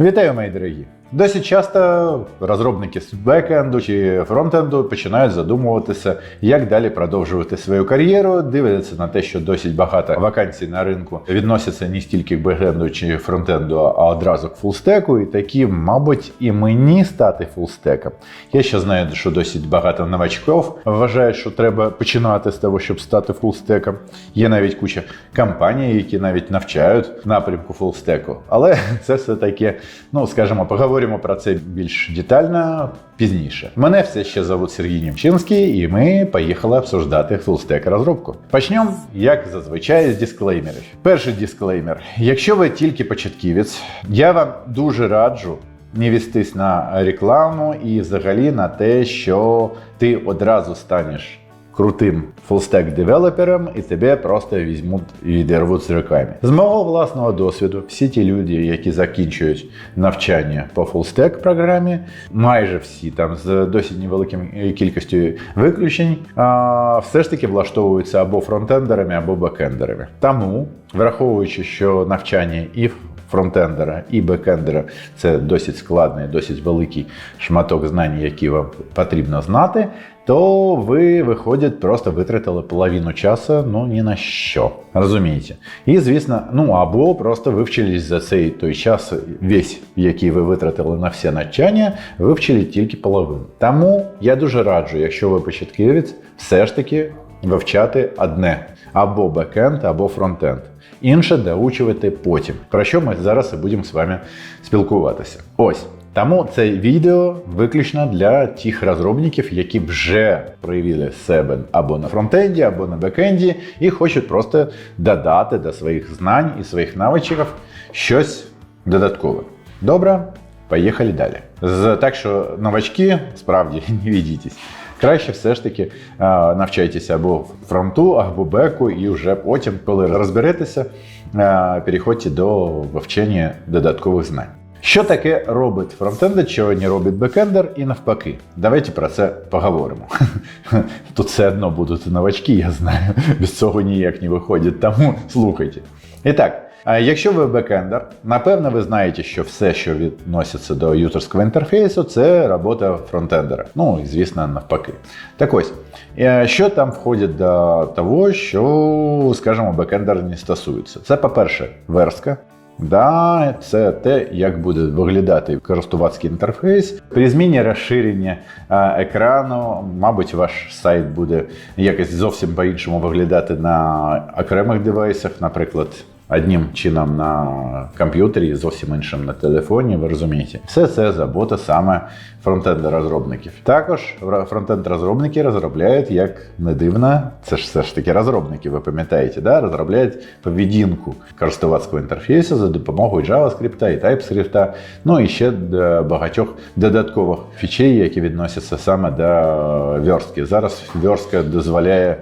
Вітаю, мої дорогі! Досить часто розробники з бекенду чи фронтенду починають задумуватися, як далі продовжувати свою кар'єру, дивляться на те, що досить багато вакансій на ринку відносяться не стільки к бекенду чи фронтенду, а одразу к фулстеку. І такі, мабуть, і мені стати фулстеком. Я ще знаю, що досить багато новачків вважають, що треба починати з того, щоб стати фулстеком. Є навіть куча компаній, які навіть навчають напрямку фулстеку. Але це все таке, ну скажімо, поговоримо про це більш детально пізніше. Мене все ще зовут Сергій Німчинський, і ми поїхали обсуждати фулстек розробку. Почнемо, як зазвичай, з дисклеймерів. Перший дисклеймер: якщо ви тільки початківець, я вам дуже раджу. Не вестись на рекламу і взагалі на те, що ти одразу станеш крутим фулстек девелопером і тебе просто візьмуть і відірвуть з руками. З мого власного досвіду, всі ті люди, які закінчують навчання по фулстек програмі, майже всі там з досить невеликим кількістю виключень, все ж таки влаштовуються або фронтендерами, або бекендерами. Тому, враховуючи, що навчання і фронтендера і бекендера це досить складний, досить великий шматок знань, які вам потрібно знати, то ви, виходить, просто витратили половину часу, ну ні на що. Розумієте? І, звісно, ну або просто вивчились за цей той час, весь, який ви витратили на все навчання, вивчили тільки половину. Тому я дуже раджу, якщо ви початківець, все ж таки вивчати одне або бекенд, або фронтенд. Інше доучувати потім. Про що ми зараз і будемо з вами спілкуватися. Ось. Тому це відео виключно для тих розробників, які вже проявили себе або на фронтенді, або на бекенді, і хочуть просто додати до своїх знань і своїх навичок щось додаткове. Добре, поїхали далі. З, так що новачки справді не відітесь. Краще все ж таки навчайтеся або фронту, або беку, і вже потім, коли розберетеся, переходьте до вивчення додаткових знань. Що таке робить фронтендер, чого не робить бекендер, і навпаки. Давайте про це поговоримо. Тут все одно будуть новачки, я знаю, без цього ніяк не виходить, тому слухайте. І так, Якщо ви бекендер, напевно, ви знаєте, що все, що відноситься до юзерського інтерфейсу, це робота фронтендера. Ну і звісно, навпаки. Так ось, е, що там входить до того, що, скажімо, бекендер не стосується. Це, по-перше, верстка. Да, це те, як буде виглядати користувацький інтерфейс. При зміні розширення е, екрану, мабуть, ваш сайт буде якось зовсім по-іншому виглядати на окремих девайсах, наприклад. Одним чином на комп'ютері, зовсім іншим на телефоні, ви розумієте. Все це забота саме фронтенд-розробників. Також фронтенд-розробники розробляють, як не дивно, це ж все ж таки розробники, ви пам'ятаєте, да? розробляють поведінку користувацького інтерфейсу за допомогою JavaScript і TypeScript, ну і ще до багатьох додаткових фічей, які відносяться саме до верстки. Зараз верстка дозволяє.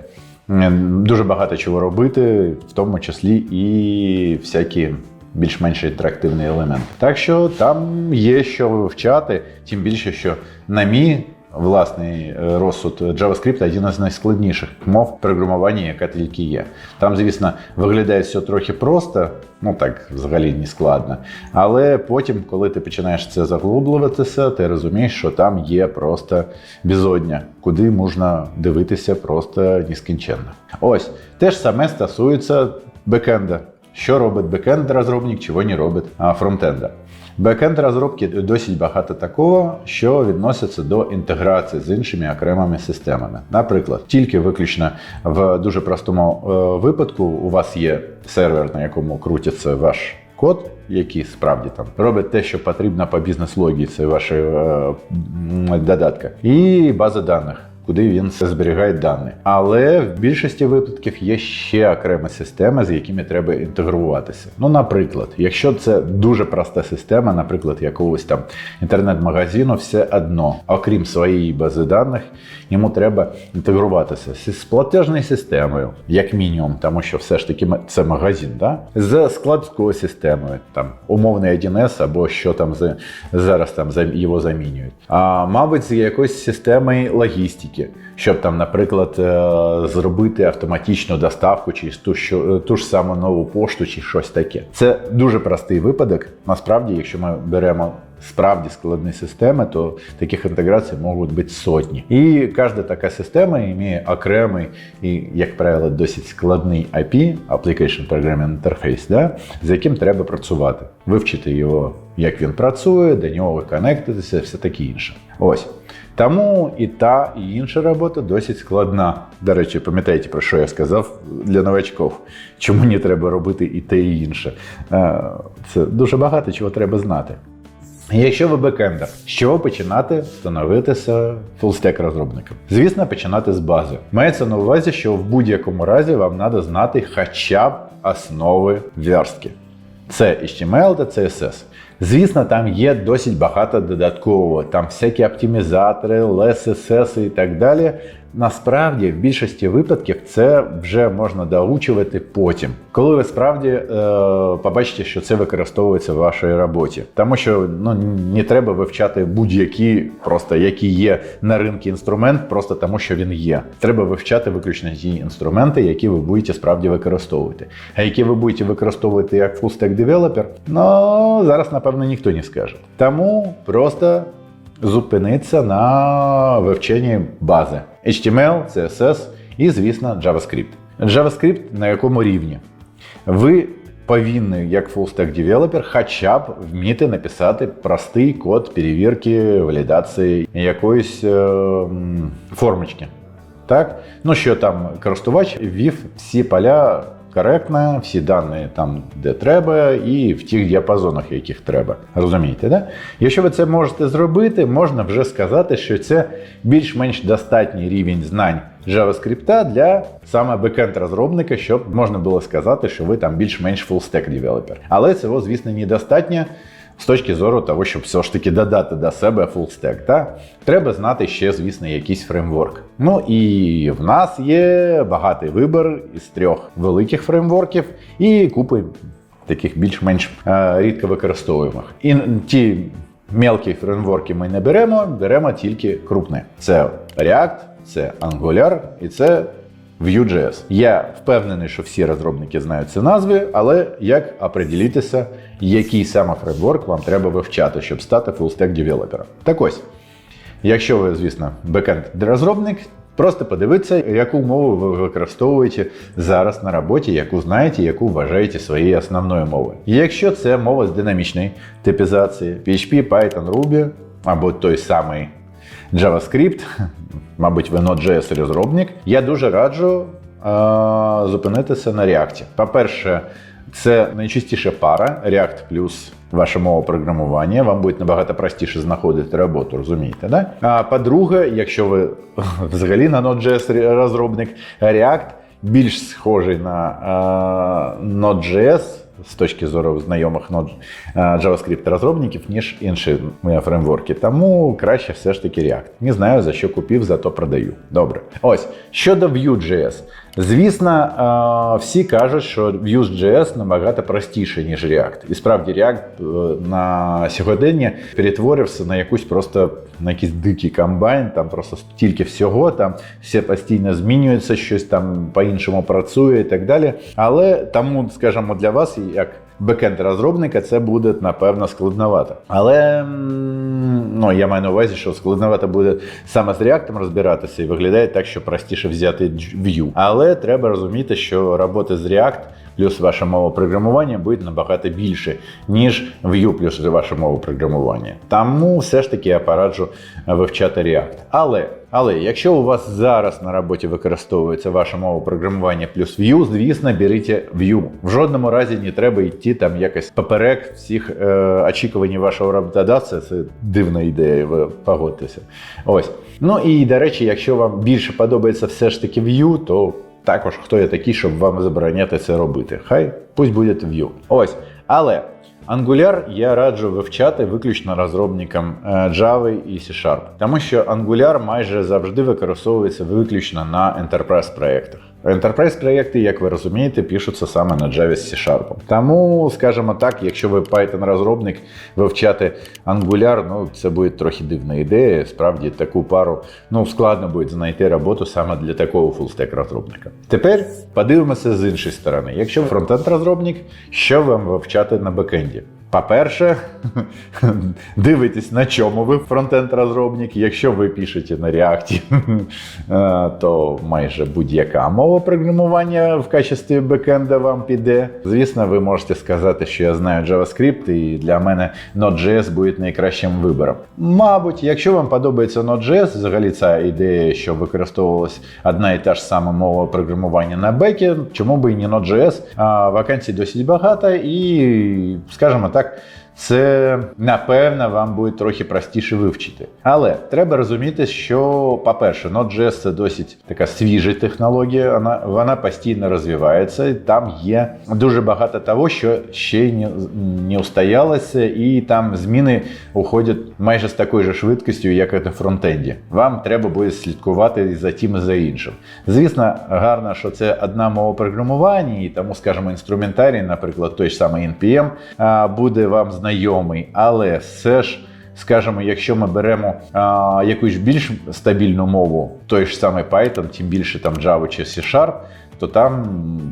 Дуже багато чого робити, в тому числі і всякі більш-менш інтерактивні елементи. Так що там є що вивчати, тим більше, що на мій власний розсуд JavaScript один із найскладніших мов програмування, яка тільки є. Там, звісно, виглядає все трохи просто, ну так взагалі не складно. Але потім, коли ти починаєш це заглублюватися, ти розумієш, що там є просто безодня, куди можна дивитися просто нескінченно. Ось те ж саме стосується бекенда. Що робить бекенд розробник, чого не робить фронтенда. Бекенд розробки досить багато такого, що відноситься до інтеграції з іншими окремими системами. Наприклад, тільки виключно в дуже простому випадку у вас є сервер, на якому крутиться ваш код, який справді там робить те, що потрібно по бізнес-логіці вашої е, додатка, і база даних куди він зберігає дані. Але в більшості випадків є ще окрема система, з якими треба інтегруватися. Ну, наприклад, якщо це дуже проста система, наприклад, якогось там інтернет-магазину, все одно, окрім своєї бази даних, йому треба інтегруватися з платежною системою, як мінімум, тому що все ж таки це магазин, да? з складською системою, там умовний 1С або що там зараз там його замінюють. А мабуть, з якоюсь системою логістики тільки, щоб там, наприклад, е, зробити автоматичну доставку через ту, що, ту ж саму нову пошту чи щось таке. Це дуже простий випадок. Насправді, якщо ми беремо справді складні системи, то таких інтеграцій можуть бути сотні. І кожна така система має окремий і, як правило, досить складний IP, Application Programming Interface, да, з яким треба працювати, вивчити його, як він працює, до нього конектитися, все таке інше. Ось. Тому і та, і інша робота досить складна. До речі, пам'ятаєте, про що я сказав для новачків? Чому не треба робити і те, і інше? Е, Це дуже багато чого треба знати. Якщо ви бекендер, з чого починати становитися фулстек розробником? Звісно, починати з бази. Мається на увазі, що в будь-якому разі вам треба знати хоча б основи верстки. Це HTML та CSS. Звісно, там є досить багато додаткового, там всякі оптимізатори, LSSS і так далі. Насправді, в більшості випадків це вже можна доучувати потім, коли ви справді е, побачите, що це використовується в вашій роботі. Тому що ну не треба вивчати будь-які, просто які є на ринку інструмент, просто тому що він є. Треба вивчати виключно ті інструменти, які ви будете справді використовувати. А які ви будете використовувати як full-stack девелопер, ну зараз напевно ніхто не скаже. Тому просто зупинитися на вивченні бази HTML, CSS і, звісно, JavaScript. JavaScript на якому рівні? Ви повинні, як full-stack девелопер, хоча б вміти написати простий код перевірки, валідації якоїсь е, формочки. Так? Ну що там користувач ввів всі поля коректно, всі дані там, де треба, і в тих діапазонах, яких треба. Розумієте, да? Якщо ви це можете зробити, можна вже сказати, що це більш-менш достатній рівень знань JavaScript для саме бекенд розробника, щоб можна було сказати, що ви там більш-менш full-stack девелопер. Але цього, звісно, недостатньо. З точки зору того, щоб все ж таки додати до себе фулстек, та треба знати ще, звісно, якийсь фреймворк. Ну і в нас є багатий вибір із трьох великих фреймворків і купи таких більш-менш е, рідко використовуємих. І ті мелкі фреймворки ми не беремо, беремо тільки крупні. Це React, це Angular і це Vue.js. Я впевнений, що всі розробники знають ці назви, але як определитися, який саме фреймворк вам треба вивчати, щоб стати full-stack девелопером. Так ось, якщо ви, звісно, бекенд розробник, просто подивіться, яку мову ви використовуєте зараз на роботі, яку знаєте, яку вважаєте своєю основною мовою. Якщо це мова з динамічної типізації, PHP, Python, Ruby або той самий JavaScript, мабуть, ви Node.js розробник, я дуже раджу е- зупинитися на React. По-перше, це найчастіша пара React плюс ваша мова програмування. Вам буде набагато простіше знаходити роботу, розумієте? Да? А по-друге, якщо ви взагалі на Node.js розробник, React більш схожий на е- Node.js з точки зору знайомих е, JavaScript розробників, ніж інші фреймворки. Тому краще все ж таки React. Не знаю за що купив, зато продаю. Добре. Ось щодо Vue.js. Звісно, е, всі кажуть, що Vue.js набагато простіше, ніж React. І справді React е, на сьогодення перетворився на якусь просто на якийсь дикий комбайн, там просто стільки всього, там все постійно змінюється, щось там по-іншому працює і так далі. Але тому, скажімо, для вас, як бекенд розробника, це буде напевно складновато. Але ну, я маю на увазі, що складновато буде саме з реактом розбиратися і виглядає так, що простіше взяти Vue. Але треба розуміти, що роботи з React плюс ваша мова програмування буде набагато більше, ніж Vue плюс ваша мова програмування. Тому все ж таки я пораджу вивчати React. Але але якщо у вас зараз на роботі використовується ваша мова програмування плюс Vue, звісно, беріть Vue. В жодному разі не треба йти там якось поперек всіх е, очікувань вашого роботодавця. Це дивна ідея, ви погодьтеся. Ось. Ну і до речі, якщо вам більше подобається все ж таки Vue, то також хто я такий, щоб вам забороняти це робити. Хай пусть буде Vue. Ось. Але Angular я раджу вивчати виключно розробникам е, Java і C-Sharp, тому що Angular майже завжди використовується виключно на enterprise проєктах. Enterprise проєкти, як ви розумієте, пишуться саме на Java з C-Sharp. Тому, скажімо так, якщо ви Python-розробник, вивчати Angular, ну це буде трохи дивна ідея. Справді таку пару ну складно буде знайти роботу саме для такого фулстек розробника. Тепер подивимося з іншої сторони. Якщо ви фронтенд розробник, що вам вивчати на бекенді? По-перше, дивитесь, на чому ви фронтенд розробник. Якщо ви пишете на React, е, то майже будь-яка мова програмування в качестві бекенда вам піде. Звісно, ви можете сказати, що я знаю JavaScript, і для мене Node.js буде найкращим вибором. Мабуть, якщо вам подобається Node.js, взагалі ця ідея, що використовувалась одна і та ж сама мова програмування на бекі, чому би і не Node.js, а вакансій досить багато, і, скажімо так, так це напевно вам буде трохи простіше вивчити. Але треба розуміти, що, по-перше, Node.js це досить така свіжа технологія, вона, вона постійно розвивається, і там є дуже багато того, що ще не, не устоялося, і там зміни уходять майже з такою же швидкістю, як і на фронтенді. Вам треба буде слідкувати і за тим і за іншим. Звісно, гарно, що це одна мова програмування, і тому, скажімо, інструментарій, наприклад, той ж самий NPM, буде вам знайомий, але все ж. Скажімо, якщо ми беремо а, якусь більш стабільну мову, той ж самий Python, тим більше там Java чи C-Sharp, то там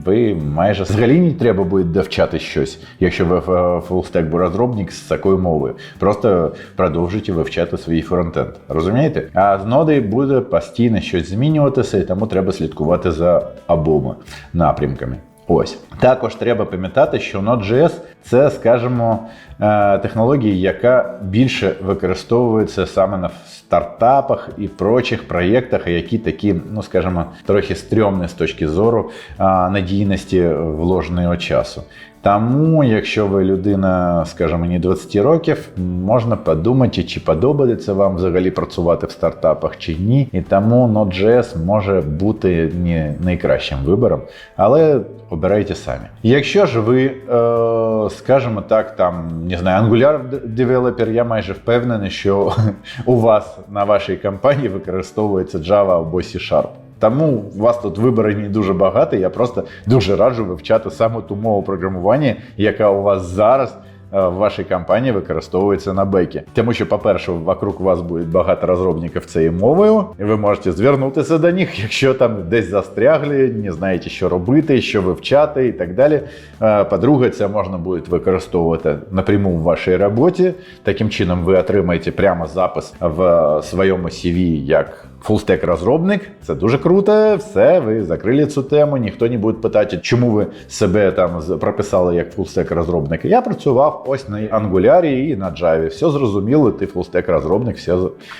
ви майже взагалі не треба буде довчати щось, якщо ви фулстек розробник з такою мовою. Просто продовжуйте вивчати свій фронтенд. Розумієте? А з ноди буде постійно щось змінюватися, і тому треба слідкувати за обома напрямками. Ось також треба пам'ятати, що Node.js це, скажімо, е, технологія, яка більше використовується саме на стартапах і прочих проєктах, які такі, ну скажімо, трохи стрьомні з точки зору е, надійності вложеного часу. Тому, якщо ви людина, скажімо, мені 20 років, можна подумати, чи подобається вам взагалі працювати в стартапах чи ні. І тому Node.js може бути не найкращим вибором, але обирайте самі. Якщо ж ви, е, скажімо так, там не знаю, Angular девелопер, я майже впевнений, що у вас на вашій компанії використовується Java або C-Sharp. Тому у вас тут виборів не дуже багато. Я просто дуже раджу вивчати саме ту мову програмування, яка у вас зараз е, в вашій компанії використовується на бекі. Тому що, по-перше, вокруг вас буде багато розробників цією мовою, і ви можете звернутися до них, якщо там десь застрягли, не знаєте, що робити, що вивчати і так далі. Е, По-друге, це можна буде використовувати напряму в вашій роботі. Таким чином, ви отримаєте прямо запис в своєму CV як. Фулстек розробник, це дуже круто. Все, ви закрили цю тему. Ніхто не буде питати, чому ви себе там прописали як фулстек розробник. Я працював ось на Angular і на Java. Все зрозуміло, ти фулстек розробник, все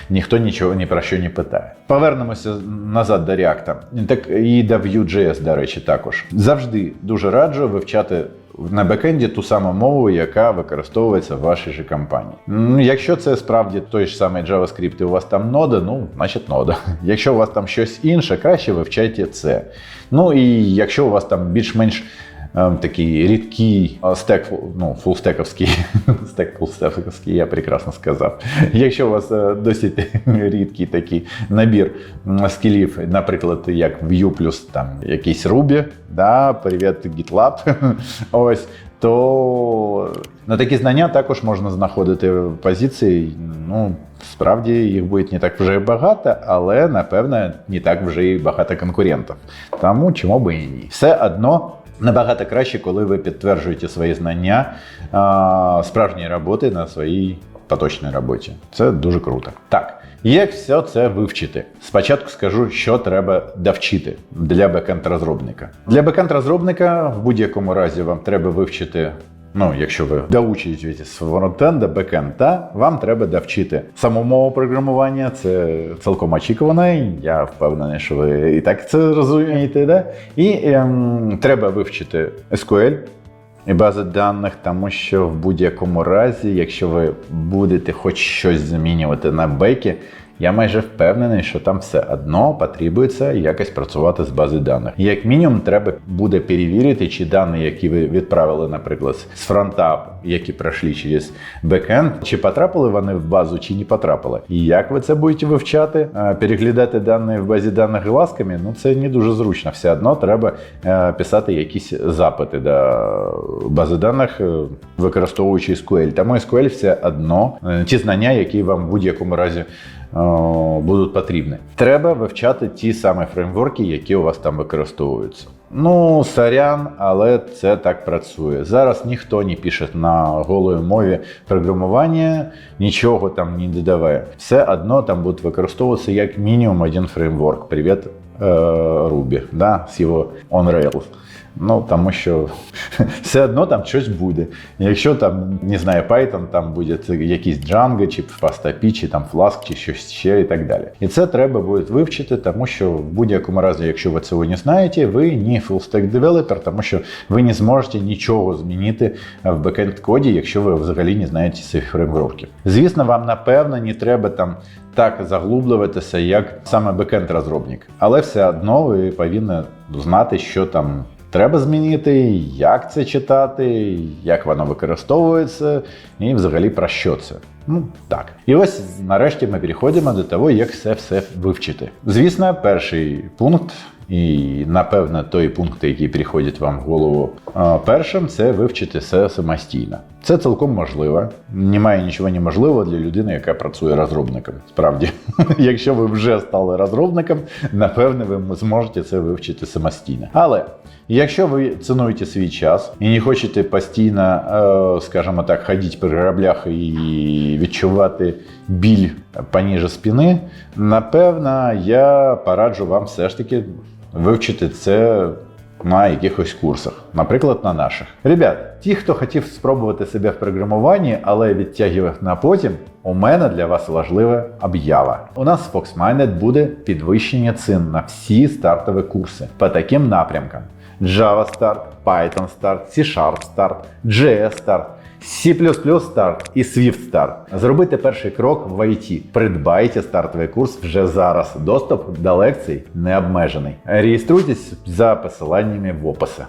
ніхто нічого ні про що не питає. Повернемося назад до React. Так і до Vue.js, до речі, також завжди дуже раджу вивчати на бекенді ту саму мову, яка використовується в вашій же компанії. Якщо це справді той ж самий JavaScript і у вас там нода, ну, значить нода. Якщо у вас там щось інше, краще вивчайте це. Ну і якщо у вас там більш-менш такий рідкий стек, ну, фулстековський, стек фулстековський, я прекрасно сказав. Якщо у вас е, досить рідкий такий набір скілів, наприклад, як Vue плюс там якийсь Ruby, да, привіт GitLab, ось, то на такі знання також можна знаходити позиції. Ну, справді їх буде не так вже багато, але напевно не так вже і багато конкурентів. Тому чому би і ні. Все одно. Набагато краще, коли ви підтверджуєте свої знання справжньої роботи на своїй поточній роботі. Це дуже круто. Так, як все це вивчити? Спочатку скажу, що треба довчити для бекенд-розробника. Для бекенд-розробника в будь-якому разі вам треба вивчити. Ну, якщо ви доучуєтесь з фронтенда, бекенда, вам треба довчити саму мову програмування. Це цілком очікувано. Я впевнений, що ви і так це розумієте. Да? І ем, треба вивчити SQL і бази даних, тому що в будь-якому разі, якщо ви будете хоч щось змінювати на бекі, я майже впевнений, що там все одно потребується якось працювати з бази даних. Як мінімум, треба буде перевірити, чи дані, які ви відправили, наприклад, з фронта, які пройшли через бекенд, чи потрапили вони в базу, чи не потрапили. І як ви це будете вивчати? Е, Переглядати дані в базі даних глазками, ну це не дуже зручно. Все одно треба е, писати якісь запити до бази даних, е, використовуючи SQL. Тому SQL все одно ті знання, які вам в будь-якому разі будуть потрібні. Треба вивчати ті самі фреймворки, які у вас там використовуються. Ну, сорян, але це так працює. Зараз ніхто не пише на голої мові програмування, нічого там не додаває. Все одно там буде використовуватися як мінімум один фреймворк. Привіт, е, Ruby, да, з його on Rails. Ну, тому що все одно там щось буде. Якщо там, не знаю, Python, там буде якийсь Django, чи FastAPI, чи там Flask, чи щось ще і так далі. І це треба буде вивчити, тому що в будь-якому разі, якщо ви цього не знаєте, ви не full-stack developer, тому що ви не зможете нічого змінити в бекенд коді, якщо ви взагалі не знаєте цих фреймворків. Звісно, вам напевно не треба там так заглублюватися, як саме бекенд розробник, але все одно ви повинні знати, що там. Треба змінити, як це читати, як воно використовується, і взагалі про що це. Ну так. І ось нарешті ми переходимо до того, як це все вивчити. Звісно, перший пункт, і напевно той пункт, який приходить вам в голову першим, це вивчити все самостійно. Це цілком можливо. Немає нічого неможливого для людини, яка працює розробником. Справді, якщо ви вже стали розробником, напевне, ви зможете це вивчити самостійно. Але Якщо ви цінуєте свій час і не хочете постійно, е, скажімо так, ходити по граблях і відчувати біль поніже спини, напевно, я пораджу вам все ж таки вивчити це на якихось курсах, наприклад, на наших. Ребят, ті, хто хотів спробувати себе в програмуванні, але відтягував на потім, у мене для вас важлива об'ява. У нас в FoxMinded буде підвищення цін на всі стартові курси по таким напрямкам. Java Start, Python Start, C-Sharp Start, JS Start, C++ Start і Swift Start. Зробити перший крок в IT. Придбайте стартовий курс вже зараз. Доступ до лекцій не обмежений. Реєструйтесь за посиланнями в описі.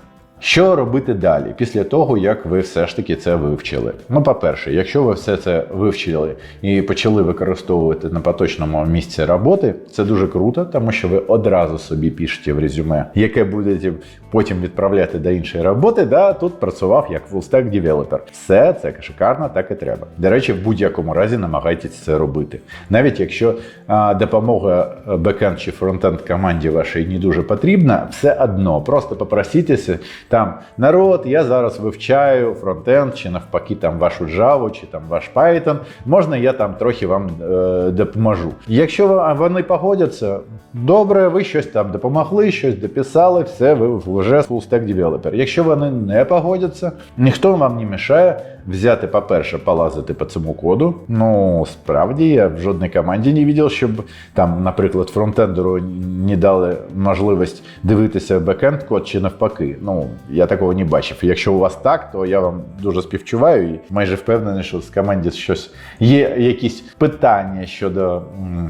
Що робити далі, після того, як ви все ж таки це вивчили? Ну, по-перше, якщо ви все це вивчили і почали використовувати на поточному місці роботи, це дуже круто, тому що ви одразу собі пишете в резюме, яке будете потім відправляти до іншої роботи. Да, тут працював як full-stack developer. Все це шикарно, так і треба. До речі, в будь-якому разі намагайтесь це робити. Навіть якщо а, допомога бекенд чи фронтенд команді вашій не дуже потрібна, все одно просто попросітеся там народ, я зараз вивчаю фронтенд, чи навпаки, там вашу Java, чи там ваш Python. Можна я там трохи вам е, допоможу. Якщо вони погодяться, добре, ви щось там допомогли, щось дописали, все, ви вже full-stack developer. Якщо вони не погодяться, ніхто вам не мішає взяти, по-перше, полазити по цьому коду. Ну, справді, я в жодній команді не бачив, щоб там, наприклад, фронтендеру не дали можливість дивитися бекенд код чи навпаки. Ну, я такого не бачив. Якщо у вас так, то я вам дуже співчуваю і майже впевнений, що з команді щось є якісь питання щодо,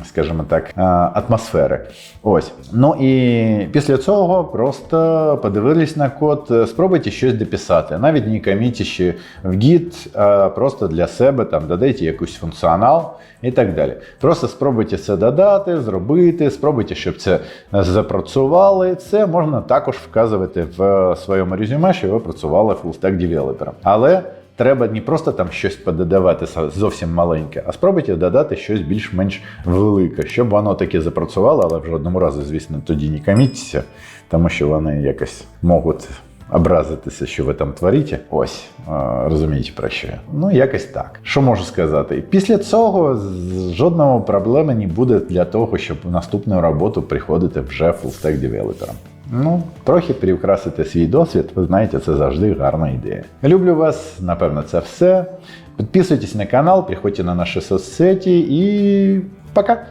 скажімо так, атмосфери. Ось. Ну і після цього просто подивились на код, спробуйте щось дописати. Навіть не комітіші в Git, а просто для себе там додайте якийсь функціонал і так далі. Просто спробуйте це додати, зробити, спробуйте, щоб це запрацювало. Це можна також вказувати в своєму резюме, що ви працювали full-stack девелопером. Але треба не просто там щось пододавати зовсім маленьке, а спробуйте додати щось більш-менш велике, щоб воно таки запрацювало, але в жодному разі, звісно, тоді не коміться, тому що вони якось можуть. Образитися, що ви там творите. Ось, розумієте про що. я. Ну, якось так. Що можу сказати? Після цього жодного проблеми не буде для того, щоб в наступну роботу приходити вже full-stack девелопером. Ну, трохи приукрасити свій досвід, ви знаєте, це завжди гарна ідея. Люблю вас, напевно, це все. Підписуйтесь на канал, приходьте на наші соцсеті і пока!